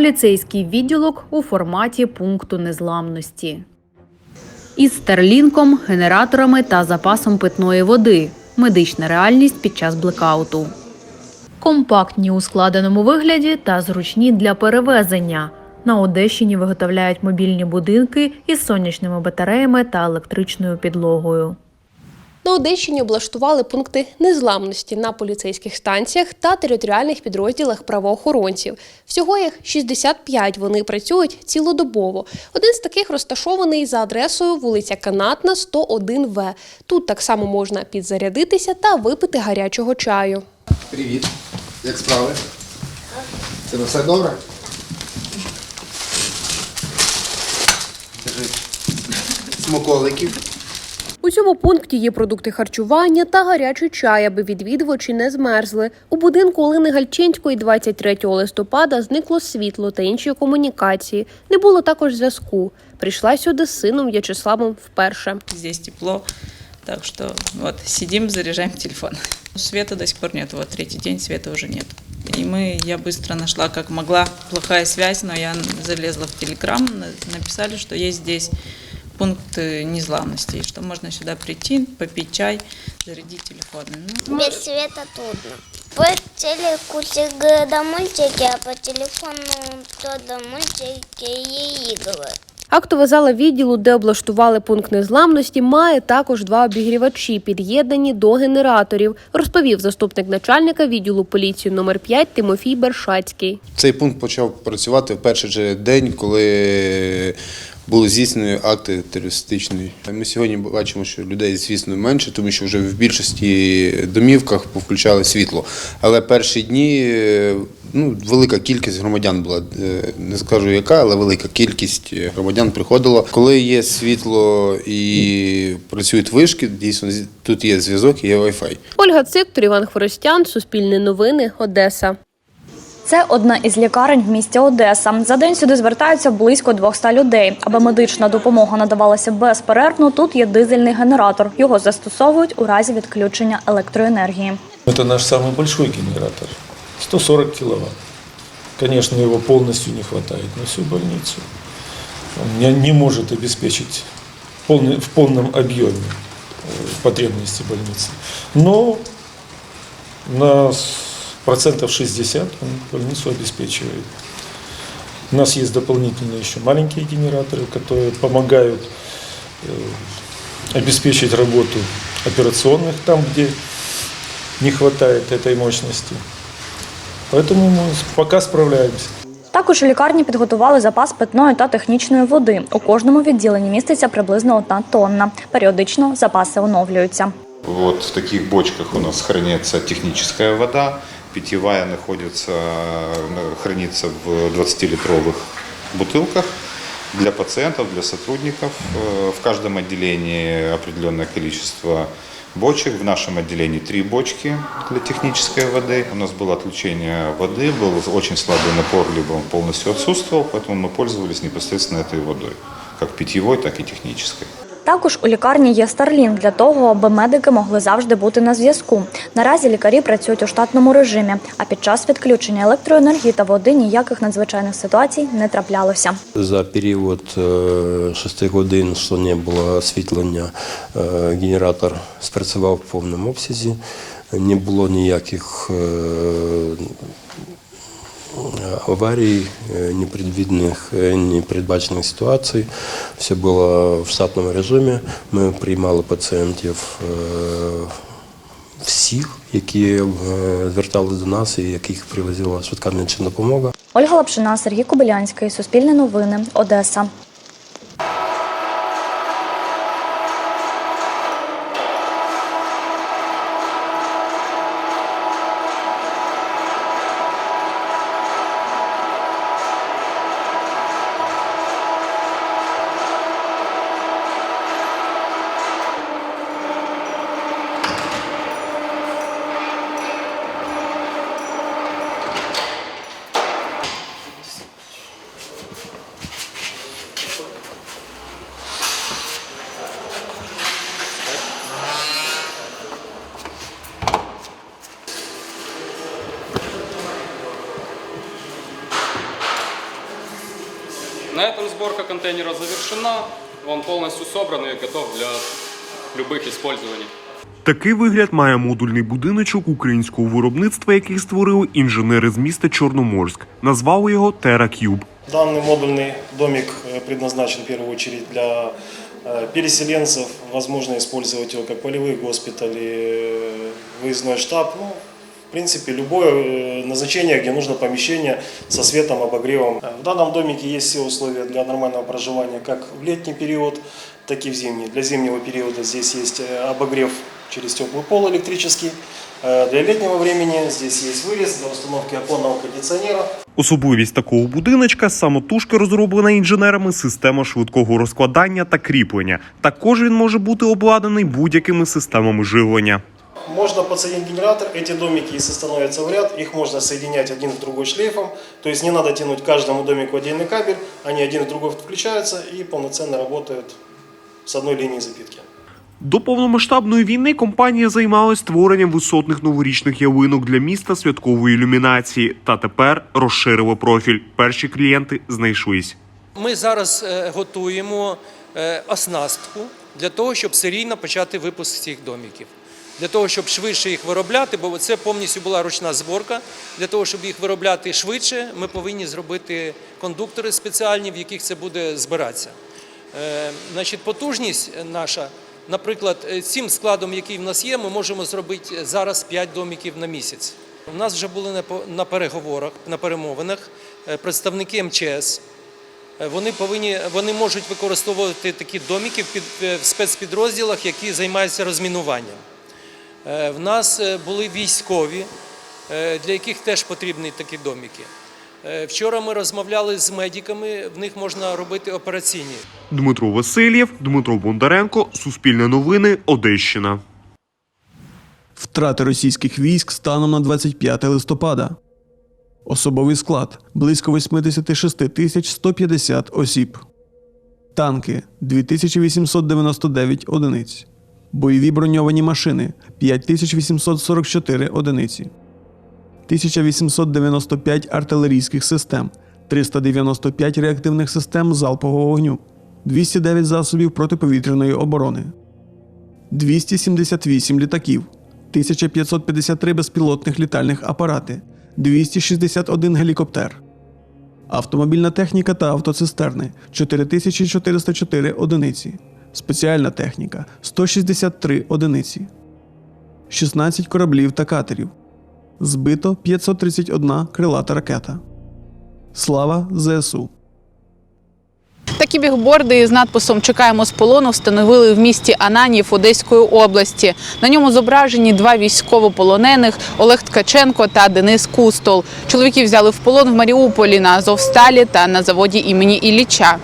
Поліцейський відділок у форматі пункту незламності. Із старлінком, генераторами та запасом питної води. Медична реальність під час блекауту. Компактні у складеному вигляді та зручні для перевезення. На Одещині виготовляють мобільні будинки із сонячними батареями та електричною підлогою. На Одещині облаштували пункти незламності на поліцейських станціях та територіальних підрозділах правоохоронців. Всього їх 65, вони працюють цілодобово. Один з таких розташований за адресою вулиця Канатна, 101В. Тут так само можна підзарядитися та випити гарячого чаю. Привіт. Як справи? Це все добре? Держи. У цьому пункті є продукти харчування та гарячий чай, аби відвідувачі не змерзли. У будинку Олени Гальчинської 23 листопада зникло світло та інші комунікації. Не було також зв'язку. Прийшла сюди з сином В'ячеславом вперше. Здесь тепло, так что вот сидим, заряжаем телефон. Света до сих пор нет, вот третий день света уже нет. И мы, я быстро нашла, как могла, плохая связь, но я залезла в Телеграм, на- написали, что есть здесь пункт незламности, что можно сюда прийти, попить чай, зарядить телефон. Ну, Без света трудно. По телеку всегда мультики, а по телефону то мультики и игры. Актова зала відділу, де облаштували пункт незламності, має також два обігрівачі, під'єднані до генераторів, розповів заступник начальника відділу поліції номер 5 Тимофій Бершацький. Цей пункт почав працювати в перший же день, коли були здійснені акти терористичної. Ми сьогодні бачимо, що людей, звісно, менше, тому що вже в більшості домівках повключали світло. Але перші дні е, ну, велика кількість громадян була. е, Не скажу яка, але велика кількість громадян приходила. Коли є світло і працюють вишки, дійсно тут є зв'язок і є Wi-Fi. Ольга Циктор, Іван Хворостян, Суспільне новини, Одеса. Це одна із лікарень в місті Одеса. За день сюди звертаються близько 200 людей. Аби медична допомога надавалася безперервно, тут є дизельний генератор. Його застосовують у разі відключення електроенергії. Это наш самый большой генератор. 140 киловатт. Конечно, его полностью не хватает на всю больницу. Он не, не может обеспечить полный- в полном объеме э, потребности больницы. Но на с- процентов 60 он больницу обеспечивает. У нас есть дополнительные еще маленькие генераторы, которые помогают э, обеспечить работу операционных там, где не хватает этой мощности. Поэтому мы пока справляемся. Також у лікарні підготували запас питної та технічної води. У кожному відділенні міститься приблизно одна тонна. Періодично запаси оновлюються. Вот в таких бочках у нас хранится техническая вода, питьевая находится, э, хранится в 20-литровых бутылках для пациентов, для сотрудников. Э, В каждом отделении определенное количество бочек. В нашем отделении три бочки для технической воды. У нас было отключение воды, был очень слабый напор, либо он полностью отсутствовал, поэтому мы пользовались непосредственно этой водой, как питьевой, так и технической. Також у лікарні є Starlink для того, аби медики могли завжди бути на зв'язку. Наразі лікарі працюють у штатному режимі, а під час відключення електроенергії та води ніяких надзвичайних ситуацій не траплялося. За період е, 6 годин, що не було освітлення, е, генератор спрацював в повному обсязі. Не було ніяких е, непредвиденных, е, непредвідних, е, ситуацій. Все було в штатному режимі. Ми приймали пацієнтів е, всіх, які звертались до нас і яких привозила швидка медична допомога. Ольга Лапшина, Сергій Кобилянський, Суспільне новини, Одеса. На этом сборка контейнера завершена. Он полностью собран и готов для любых использований. Такий вигляд має модульний будиночок українського виробництва, який створили інженери з міста Чорноморськ. Назвали його TerraCube. Данный модульный домик э, предназначен в первую очередь для э, переселенцев. Возможно использовать его как полевые госпитали, э, выездной штаб. Ну, в принципе, любое э, назначение, где нужно помещение со светом, обогревом. Э, В данном домике есть все условия для нормального проживания как в летний период, так и в зимний. Для зимнего периода здесь есть э, обогрев через теплый пол электрический. Э, Для летнего времени здесь есть вырез для установки оконного кондиционера. Особливість такого будиночка самотужки розроблена інженерами система швидкого розкладання та кріплення. Також він може бути обладнаний будь-якими системами живлення. Можно подсоединить генератор. Эти домики, если становятся в ряд, их можно соединять один в другой шлейфом. То есть не надо тянуть каждому домику отдельный кабель. Они один в другой включаются и полноценно работают с одной линии запитки. До повномасштабної війни компанія займалась створенням висотних новорічних ялинок для міста святкової ілюмінації. Та тепер розширила профіль. Перші клієнти знайшлись. Ми зараз е, готуємо е, оснастку для того, щоб серійно почати випуск цих домиків. Для того, щоб швидше їх виробляти, бо це повністю була ручна зборка. Для того, щоб їх виробляти швидше, ми повинні зробити кондуктори спеціальні, в яких це буде збиратися. Е, Значить, потужність наша, наприклад, е, цим складом, який в нас є, ми можемо зробити зараз 5 домиків на місяць. У нас вже були на переговорах, на перемовинах е, представники МЧС. Вони повинні вони можуть використовувати такі е, в спецпідрозділах, які займаються розмінуванням. Е, В нас е, були військові, е, для яких теж потрібні такі домики. Е, Вчора ми розмовляли з медиками, в них можна робити операційні. Дмитро Васильєв, Дмитро Бондаренко, Суспільне новини, Одещина. Втрати російських військ станом на 25 листопада. Особовий склад близько 86 тисяч 150 осіб. Танки 2899 одиниць. Бойові броньовані машини 5844 одиниці. 1895 артилерійських систем, 395 реактивних систем залпового вогню, 209 засобів протиповітряної оборони. 278 літаків, 1553 безпілотних літальних апарати, 261 гелікоптер. Автомобільна техніка та автоцистерни 4404 одиниці. Спеціальна техніка 163 одиниці. 16 кораблів та катерів. Збито 531 крилата ракета. Слава ЗСУ! Такі бігборди з надписом Чекаємо з полону встановили в місті Ананів Одеської області. На ньому зображені два військовополонених Олег Ткаченко та Денис Кустол. Чоловіків взяли в полон в Маріуполі на Азовсталі та на заводі імені Ілліча.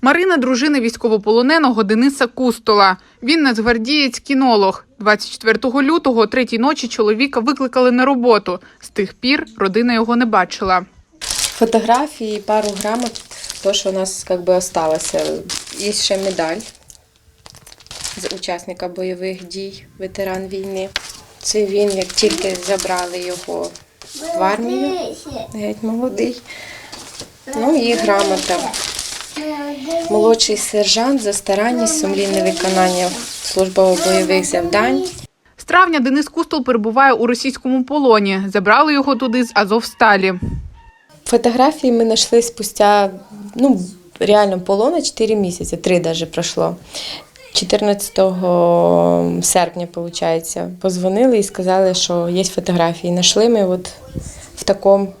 Марина дружина військовополоненого Дениса Кустола. Він нацгвардієць-кінолог. 24 лютого, третій ночі, чоловіка викликали на роботу. З тих пір родина його не бачила. Фотографії, пару грамот, то, що у нас как би осталося. Є ще медаль з учасника бойових дій, ветеран війни. Це він, як тільки забрали його в армію, геть молодий. Ну і грамота. Молодший сержант за старанність, сумлінне виконання службово-бойових завдань. З травня Денис Кустол перебуває у російському полоні. Забрали його туди з Азовсталі. Фотографії ми знайшли спустя, ну, реально полона 4 місяці, 3 навіть пройшло. 14 серпня, виходить, позвонили і сказали, що є фотографії. Знайшли ми от в такому,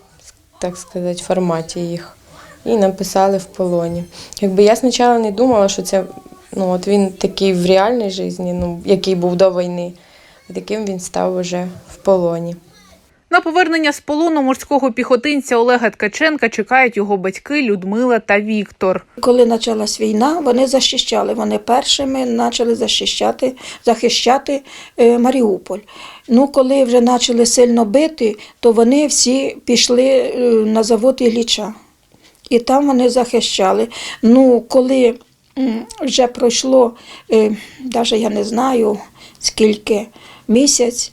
так сказати, форматі їх. І написали в полоні. Якби я спочатку не думала, що це ну, от він такий в реальній житті, ну, який був до війни, а таким він став уже в полоні. На повернення з полону морського піхотинця Олега Ткаченка чекають його батьки Людмила та Віктор. Коли почалась війна, вони захищали. Вони першими почали захищати, захищати е, Маріуполь. Ну, коли вже почали сильно бити, то вони всі пішли е, на завод Ілліча. І там вони захищали. Ну, коли вже пройшло, навіть я не знаю скільки місяць,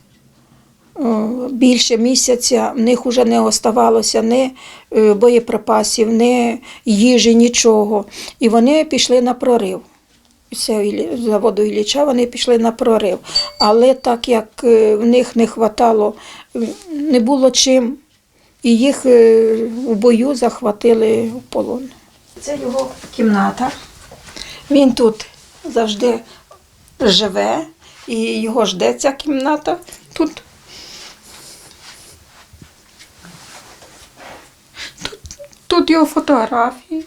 більше місяця в них вже не оставалося ні е, боєприпасів, ні їжі, нічого. І вони пішли на прорив. Заводу Ілліча вони пішли на прорив. Але так як е, в них не хватало, не було чим, і їх е, у бою захватили в полон. Це його кімната. Він тут завжди живе, і його жде ця кімната. Тут, тут, його фотографії.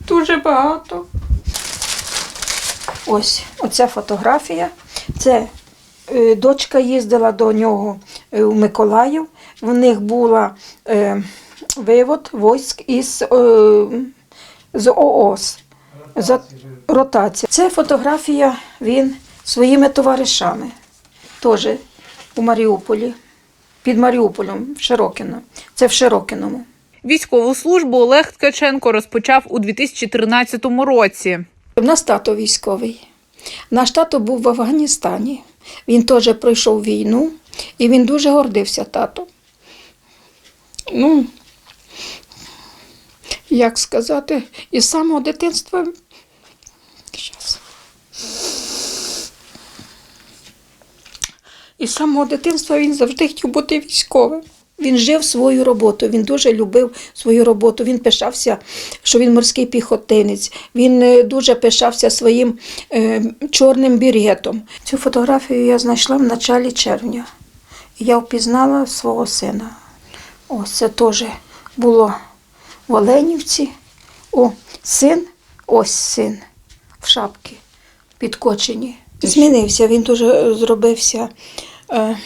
Дуже багато. Ось оця фотографія. Це е, дочка їздила до нього е, у Миколаїв. В них була е, вивод військ із е, з ООС. За ротація. Це фотографія він своїми товаришами. Теж у Маріуполі, під Маріуполем, в Широкино. Це в Широкиному. Військову службу Олег Ткаченко розпочав у 2013 році. У нас тато військовий. Наш тато був в Афганістані. Він теж пройшов війну і він дуже гордився татом. Ну, як сказати, із самого дитинства. Щас. Із самого дитинства він завжди хотів бути військовим. Він жив свою роботу, він дуже любив свою роботу. Він пишався, що він морський піхотинець. Він е, дуже пишався своїм е, чорним біретом. Цю фотографію я знайшла в началі червня. Я впізнала свого сина. Ось це теж було в Оленівці. О, син, ось син в шапці підкочені. Змінився, він дуже зробився е,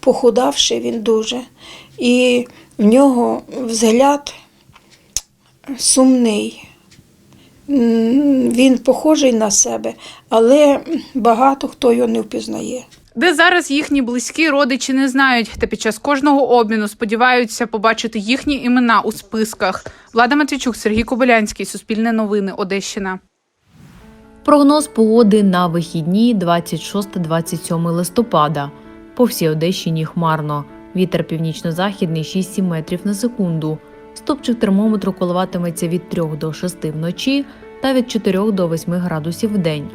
похудавший він дуже. І в нього взгляд сумний. Він похожий на себе, але багато хто його не впізнає. Де зараз їхні близькі родичі не знають, та під час кожного обміну сподіваються побачити їхні імена у списках. Влада Матвійчук, Сергій Кобилянський, Суспільне новини, Одещина. Прогноз погоди на вихідні 26-27 листопада. По всій Одещині хмарно. Вітер північно-західний 6-7 метрів на секунду. Стопчик термометру коливатиметься від 3 до 6 вночі та від 4 до 8 градусів в день.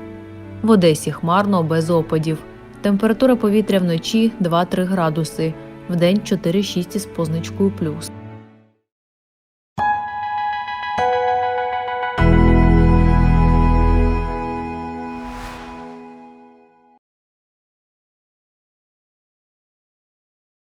В Одесі хмарно без опадів. Температура повітря вночі 2-3 градуси, вдень 4-6 із позначкою плюс.